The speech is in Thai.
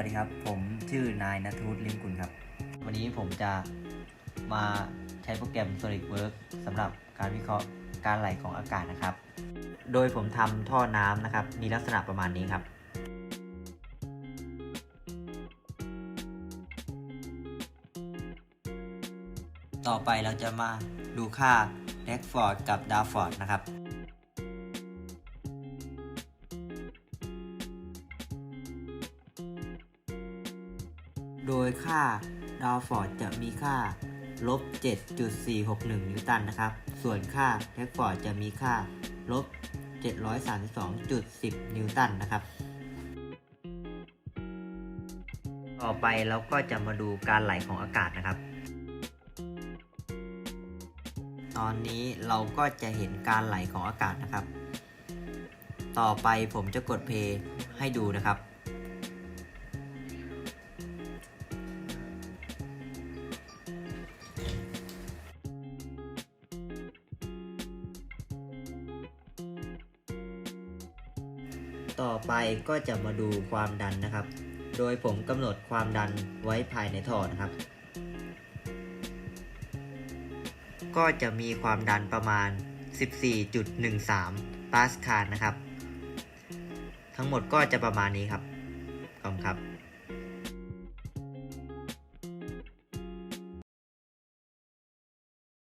วัสดีครับ ผมชื่อนายนัทวุฒิลิมกุลครับ วันนี้ผมจะมาใช้โปรแกรม SolidWorks สำหรับการวิเคราะห์การไหลของอากาศนะครับ โดยผมทำท่อน้ำนะครับ มีลักษณะประมาณนี้ครับ ต่อไปเราจะมาดูค่า r e c f o r d กับ d a f o r d นะครับ โดยค่าดาวฟอร์ดจะมีค่าลบ 7.461 นิวตันนะครับ ส่วนค่าแท็กฟอร์ดจะมีค่าลบ 732.10 นิวตันนะครับ ต่อไปเราก็จะมาดูการไหลของอากาศนะครับ ตอนนี้เราก็จะเห็นการไหลของอากาศนะครับ ต่อไปผมจะกดเพลย์ให้ดูนะครับ ต่อไปก็จะมาดูความดันนะครับ โดยผมกำหนดความดันไว้ภายในท่อนะครับ ก็จะมีความดันประมาณ 14.13 ปาสคาลนะครับ ทั้งหมดก็จะประมาณนี้ครับขอบคุณครับ